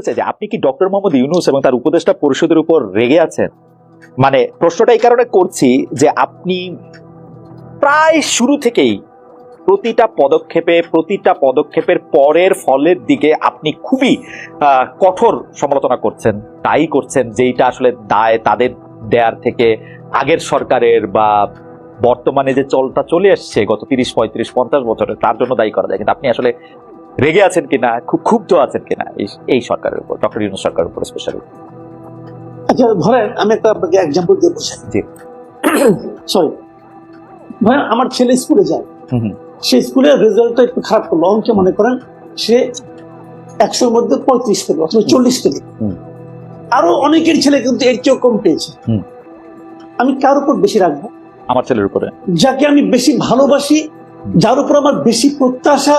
বলতে চাই যে আপনি কি ডক্টর মোহাম্মদ ইউনুস এবং তার উপদেষ্টা পরিষদের উপর রেগে আছেন? মানে প্রশ্নটা এই কারণে করছি যে আপনি প্রায় শুরু থেকেই প্রতিটা পদক্ষেপে, প্রতিটা পদক্ষেপের পরের ফলের দিকে আপনি খুবই কঠোর সমালোচনা করছেন, তাই করছেন যেইটা আসলে দায় তাদের দেয়ার থেকে আগের সরকারের বা বর্তমানে যে চলটা চলে আসছে গত তিরিশ, পঁয়ত্রিশ, পঞ্চাশ বছরে, তার জন্য দায়ী করা যায়। কিন্তু আপনি আসলে রেগে আছেন কিনা খুব ক্ষুব্ধ আছেন কিনা এই সরকারের উপর ডক্টর ইউনুস সরকারের উপর স্পেশালি আচ্ছা ধরেন আমি একটা আপনাকে এক্সাম্পল দিয়ে বোঝাই জি। সরি ধরেন আমার ছেলে স্কুলে যায়। সে স্কুলের রেজাল্টটা একটু খারাপ করল। অঙ্কে মনে করেন সে একশোর মধ্যে পঁয়ত্রিশ পেল অথবা চল্লিশ পেল। হুম। আরও অনেকের ছেলে কিন্তু এর চেয়েও কম পেয়েছে। হুম। আমি কার উপর বেশি রাখব? আমার ছেলের উপরে। যাকে আমি বেশি ভালোবাসি যার উপর আমার বেশি প্রত্যাশা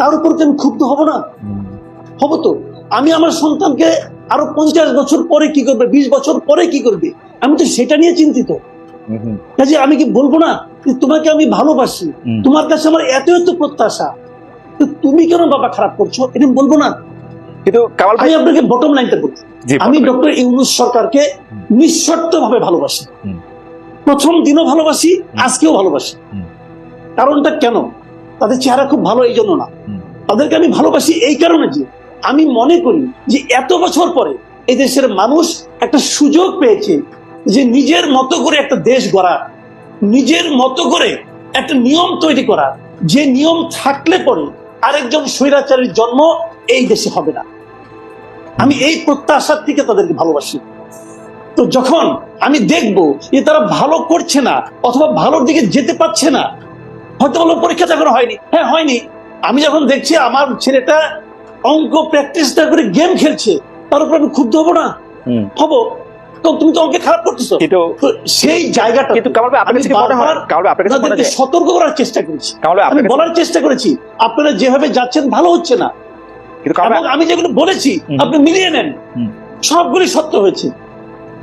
তার উপর কি আমি ক্ষুব্ধ হব না? হব তো। আমি আমার সন্তানকে আরও পঞ্চাশ বছর পরে কি করবে বিশ বছর পরে কি করবে? আমি তো সেটা নিয়ে চিন্তিত। কাজে আমি কি বলব না যে তোমাকে আমি ভালোবাসি? তোমার কাছে আমার এত এত প্রত্যাশা। তুমি কেন বাবা খারাপ করছ? এটা বলব না। কিন্তু কামাল ভাই আপনাকে বটম লাইনটা বলছি। আমি ডক্টর ইউনুস সরকারকে হুম। নিঃশর্ত ভাবে ভালোবাসি প্রথম দিনও ভালোবাসি আজকেও ভালোবাসি। কারণটা কেন? তাদের চেহারা খুব ভালো এই জন্য না। তাদেরকে আমি ভালোবাসি এই কারণে যে আমি মনে করি যে এত বছর পরে এই দেশের মানুষ একটা সুযোগ পেয়েছে যে নিজের মতো করে একটা দেশ গড়া, নিজের মতো করে একটা নিয়ম তৈরি করা। যে নিয়ম থাকলে পরে আরেকজন স্বৈরাচারীর জন্ম এই দেশে হবে না। আমি এই প্রত্যাশার থেকে তাদেরকে ভালোবাসি। তো যখন আমি দেখব যে তারা ভালো করছে না অথবা ভালোর দিকে যেতে পারছে না, হয়তো বলো পরীক্ষা যখন হয়নি। হ্যাঁ হয়নি। আমি যখন দেখছি আমার ছেলেটা অঙ্ক প্র্যাকটিস না করে গেম খেলছে তার উপর আমি ক্ষুব্ধ হব না? হব? তুমি তো অঙ্কে খারাপ করতেছো। কিন্তু সেই জায়গাটা কিন্তু কামাল ভাই আপনার আমি মনে হয়? কামাল ভাই আপনার কাছে মনে হয় সতর্ক করার চেষ্টা করেছি। কামাল ভাই আমি বলার চেষ্টা করেছি আপনারা যেভাবে যাচ্ছেন ভালো হচ্ছে না। কিন্তু আমি যেগুলো বলেছি আপনি মিলিয়ে নেন। সবগুলি সত্য হয়েছে।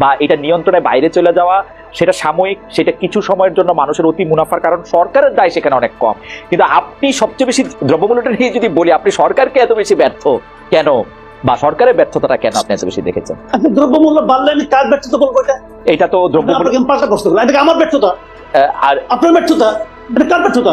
বা এটা নিয়ন্ত্রণের বাইরে চলে যাওয়া সেটা সাময়িক সেটা কিছু সময়ের জন্য মানুষের অতি মুনাফার কারণ সরকারের দায় সেখানে অনেক কম। কিন্তু আপনি সবচেয়ে বেশি দ্রব্যমূল্যটা নিয়ে যদি বলি আপনি সরকারকে এত বেশি ব্যর্থ কেন? বা সরকারের ব্যর্থতাটা কেন আপনি এত বেশি দেখেছেন? দ্রব্যমূল্য বাড়লে আমি কার ব্যর্থতা বলব এটা? এটা তো দ্রব্যমূল্য আমার ব্যর্থতা? আর আপনার ব্যর্থতা? এটা কার ব্যর্থতা?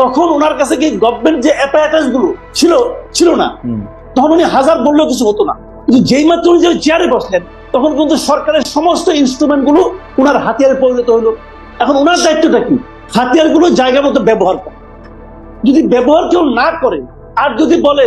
তখন ওনার কাছে কি গভর্নমেন্ট যে অ্যাপারেটাসগুলো ছিল ছিল না তখন উনি হাজার বললেও কিছু হতো না। কিন্তু যেই মাত্র উনি যখন চেয়ারে বসলেন তখন কিন্তু সরকারের সমস্ত ইনস্ট্রুমেন্টগুলো ওনার হাতিয়ারে পরিণত হলো। এখন ওনার দায়িত্বটা কি? হাতিয়ারগুলো জায়গা মতো ব্যবহার করে। যদি ব্যবহার কেউ না করে আর যদি বলে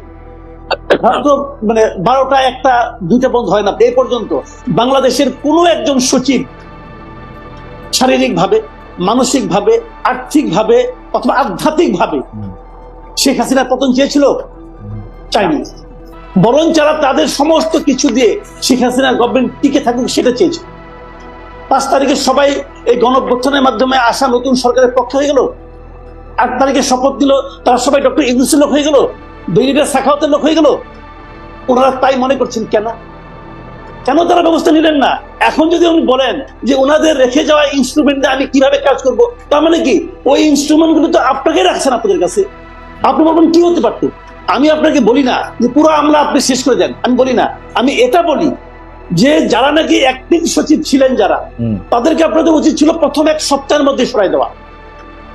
মানে বারোটা একটা, দুইটা বন্ধ হয় না। এই পর্যন্ত বাংলাদেশের কোনো একজন সচিব শারীরিক ভাবে মানসিক ভাবে আর্থিক ভাবে অথবা আধ্যাত্মিক ভাবে শেখ হাসিনা পতন চেয়েছিল? চাইনি বরং যারা তাদের সমস্ত কিছু দিয়ে শেখ হাসিনা গভর্নমেন্ট টিকে থাকুক, সেটা চেয়েছে। পাঁচ তারিখে সবাই এই গণঅভ্যুত্থানের মাধ্যমে আসা নতুন সরকারের পক্ষ হয়ে গেল? আট তারিখে শপথ দিল, তারা সবাই ডক্টর ইউনুসের হয়ে গেল? বেরিটা সাখাওয়াতের লোক হয়ে গেল? ওনারা তাই মনে করছেন কেন? কেন তারা ব্যবস্থা নিলেন না? এখন যদি উনি বলেন যে ওনাদের রেখে যাওয়া ইনস্ট্রুমেন্টে আমি কীভাবে কাজ করব তার মানে কি? ওই ইনস্ট্রুমেন্টগুলো তো আপনাকে রাখছেন আপনাদের কাছে। আপনি বলবেন কি হতে পারতো? আমি আপনাকে বলি না যে পুরো আমলা আপনি শেষ করে দেন। আমি বলি না। আমি এটা বলি যে যারা নাকি অ্যাক্টিভ সচিব ছিলেন যারা তাদেরকে আপনাদের উচিত ছিল প্রথম এক সপ্তাহের মধ্যে সরাই দেওয়া।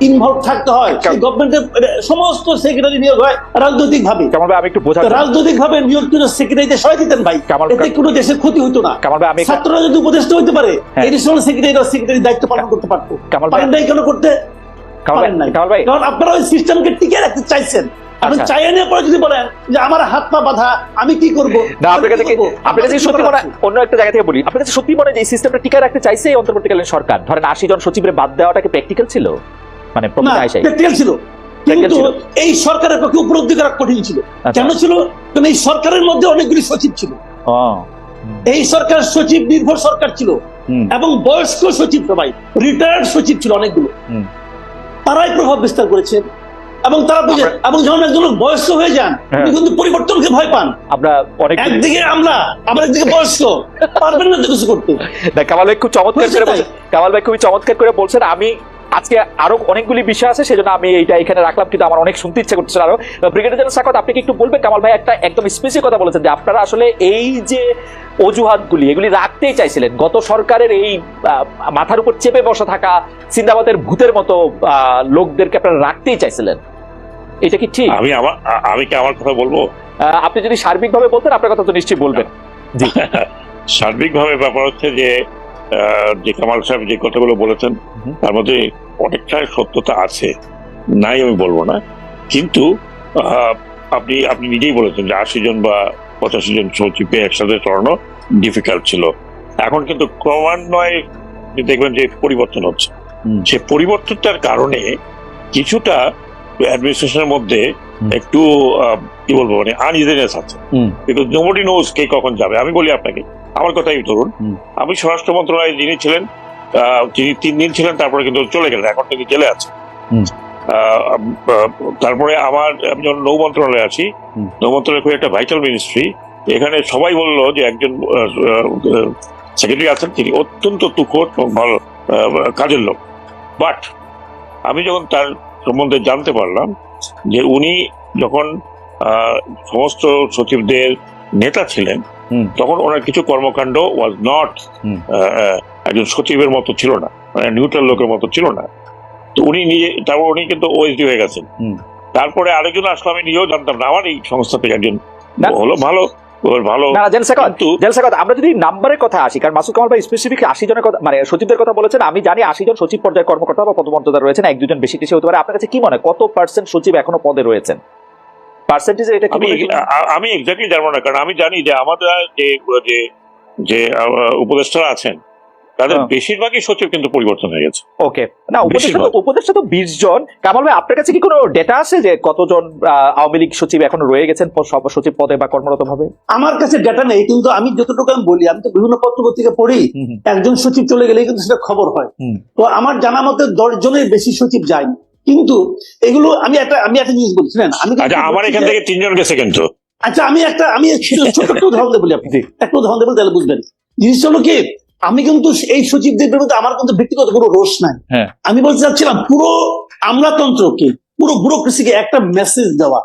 ইনভলভ থাকতে হয় গভর্নমেন্টের সমস্ত সেক্রেটারি নিয়োগ হয় রাজনৈতিক ভাবে কামাল আমি একটু রাজনৈতিক ভাবে নিয়োগকৃত সেক্রেটারিতে সবাই দিতেন ভাই। এতে কোনো দেশের ক্ষতি হতো না। কামাল আমি ছাত্ররা যদি উপদেষ্টা পারে। এডিশনাল সেক্রেটারি সেক্রেটারি দায়িত্ব পালন করতে পারতো। কামাল ভাই? কেন করতে? পারেন নাই। কারণ আপনারা ওই সিস্টেমকে টিকে রাখতে চাইছেন। আপনি আচ্ছা। চাইয়ে নিয়ে পরে যদি বলেন যে আমার হাত পা বাঁধা আমি কি করব? না আপনার কাছে আপনার কাছে সত্যি মনে অন্য একটা জায়গা থেকে বলি। আপনার কাছে সত্যি মনে যে এই সিস্টেমটা টিকে রাখতে চাইছে এই অন্তর্বর্তীকালীন সরকার। ধরেন আশি জন সচিবের বাদ দেওয়াটা কি প্র্যাকটিক্যাল ছিল? মানে প্র্যাকটিক্যাল ছিল। কিন্তু এই সরকারের পক্ষে উপলব্ধি করা কঠিন ছিল। আচ্ছা। কেন ছিল? কারণ এই সরকারের মধ্যে অনেকগুলি সচিব ছিল। এই সরকার সচিব নির্ভর সরকার ছিল। এবং বয়স্ক সচিব সবাই রিটায়ার্ড সচিব ছিল অনেকগুলো। তারাই প্রভাব বিস্তার করেছেন। এবং তারা বুঝে এবং যখন একজন বয়স্ক হয়ে যান হ্যাঁ। কিন্তু পরিবর্তনকে ভয় পান। আমরা অনেক একদিকে আমরা আবার একদিকে বয়স্ক। পারবেন না কিছু করতে। কামাল ভাই খুব চমৎকার করে কামাল ভাই খুবই চমৎকার করে বলছেন আমি আজকে আরও অনেকগুলি বিষয় আছে সেজন্য আমি এইটা এখানে রাখলাম কিন্তু আমার অনেক শুনতে ইচ্ছা করছে আরও। ব্রিগেডিয়ার জেনারেল সাকত আপনি কি একটু বলবেন? কামাল ভাই একটা একদম স্পেসিফিক কথা বলেছেন যে আপনারা আসলে এই যে অজুহাতগুলি এগুলি রাখতেই চাইছিলেন। গত সরকারের এই মাথার উপর চেপে বসা থাকা সিন্দাবাদের ভূতের মতো লোকদেরকে আপনারা রাখতেই চাইছিলেন। এটা কি ঠিক? আমি আমার আমি কি আমার কথা বলব? আপনি যদি সার্বিকভাবে বলতেন আপনার কথা তো নিশ্চয়ই বলবেন। জি। সার্বিকভাবে ব্যাপার হচ্ছে যে যে কামাল সাহেব যে কথাগুলো বলেছেন তার মধ্যে অনেকটাই সত্যতা আছে। নাই আমি বলব না। কিন্তু আপনি আপনি নিজেই বলেছেন যে আশি জন বা পঁচাশি জন সচিবকে একসাথে চড়ানো ডিফিকাল্ট ছিল। এখন কিন্তু ক্রমান্বয়ে দেখবেন যে পরিবর্তন হচ্ছে। যে পরিবর্তনটার কারণে কিছুটা অ্যাডমিনিস্ট্রেশনের মধ্যে। একটু কি বলব মানে আনইজিনেস আছে। বিকজ নোবডি নোজ কে কখন যাবে। আমি বলি আপনাকে আমার কথাই ধরুন আমি স্বরাষ্ট্র মন্ত্রণালয়ে যিনি ছিলেন তিনি তিন দিন ছিলেন তারপরে কিন্তু চলে গেলেন এখন থেকে জেলে আছে তারপরে আমার আমি যখন নৌ মন্ত্রণালয়ে আছি নৌ মন্ত্রণালয় খুব একটা ভাইটাল মিনিস্ট্রি এখানে সবাই বলল যে একজন সেক্রেটারি আছেন তিনি অত্যন্ত এবং ভালো কাজের লোক। বাট আমি যখন তার সম্বন্ধে জানতে পারলাম যে উনি যখন সমস্ত সচিবদের নেতা ছিলেন তখন ওনার কিছু কর্মকাণ্ড ওয়াজ নট। একজন সচিবের মতো ছিল না মানে নিউট্রাল লোকের মতো ছিল না। তো উনি নিজে তারপর উনি কিন্তু ওএসডি হয়ে গেছেন। তারপরে আরেকজন আসলো আমি নিজেও জানতাম না আমার এই সংস্থা থেকে একজন হলো ভালো। ভালো আমরা যদি নাম্বারের কথা আসি কারণ মাসুদ কামাল ভাই স্পেসিফিক আশি জনের কথা মানে সচিবদের কথা বলেছেন আমি জানি আশি জন সচিব পর্যায়ে কর্মকর্তা বা পদমর্যাদা রয়েছেন এক দুজন বেশি কিছু হতে পারে। আপনার কাছে কি মনে কত পার্সেন্ট সচিব এখনও পদে রয়েছেন? পার্সেন্টেজে এটা আমি আমি এক্স্যাক্টলি জানব না কারণ আমি জানি যে আমাদের যে যে উপদেষ্টারা আছেন তাদের হ্যাঁ। বেশিরভাগই সচিব কিন্তু পরিবর্তন হয়ে গেছে। ওকে না উপদেষ্টা তো উপদেষ্টা তো বিশ জন। কামাল ভাই আপনার কাছে কি কোনো ডেটা আছে যে কতজন আওয়ামী লীগ সচিব এখনও রয়ে গেছেন সব সচিব পদে বা কর্মরত ভাবে আমার কাছে ডেটা নেই কিন্তু আমি যতটুকু আমি বলি আমি তো বিভিন্ন পত্র পত্রিকা পড়ি একজন সচিব চলে গেলে কিন্তু সেটা খবর হয়। তো আমার জানা মতে দশ জনের বেশি সচিব যায়নি। কিন্তু এগুলো আমি একটা আমি একটা জিনিস বলছিলেন আমি আচ্ছা আমার এখান থেকে তিনজন গেছে কিন্তু। আচ্ছা আমি একটা আমি ছোট- ছোট একটা উদাহরণ দেবো আপনি। একটা উদাহরণ দেবো তাহলে বুঝবেন। জিনিসটা হলো কি আমি কিন্তু এই সচিবদের বিরুদ্ধে আমার কিন্তু ব্যক্তিগত কোনো রোষ নাই হ্যাঁ। আমি বলতে চাচ্ছিলাম পুরো আমলাতন্ত্রকে পুরো ব্যুরোক্রেসিকে একটা মেসেজ দেওয়া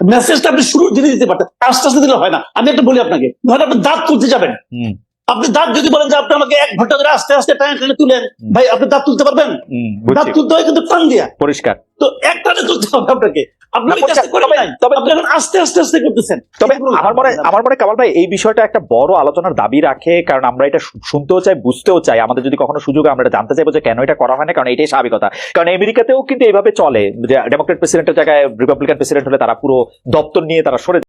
মেসেজটা আপনি শুরু দিনে দিতে পারতেন আস্তে আস্তে দিলে হয় না আমি একটা বলি আপনাকে ধরেন আপনি দাঁত তুলতে যাবেন। আপনি দাঁত যদি বলেন যে আপনি আমাকে এক ঘণ্টা ধরে আস্তে আস্তে টানে টানে তুলেন ভাই আপনি দাঁত তুলতে পারবেন? দাঁত তুলতে হয় কিন্তু টান দিয়া। পরিষ্কার। তো এক টানে তুলতে হবে আপনাকে। আপনি না, ওই কাজটা করেন তবে- নাই। তবে- আপনি এখন আস্তে আস্তে আস্তে করতেছেন। তবে এগুলো আমার আমার কামাল ভাই এই বিষয়টা একটা বড় আলোচনার দাবি রাখে কারণ আমরা এটা শুনতেও চাই বুঝতেও চাই। আমাদের যদি কখনো সুযোগ আমরা জানতে চাইব যে কেন এটা করা হয় না কারণ এটাই স্বাভাবিকতা। কারণ আমেরিকাতেও কিন্তু এইভাবে চলে যে ডেমোক্রেট প্রেসিডেন্টের জায়গায় রিপাবলিকান প্রেসিডেন্ট হলে তারা পুরো দপ্তর নিয়ে তারা সরে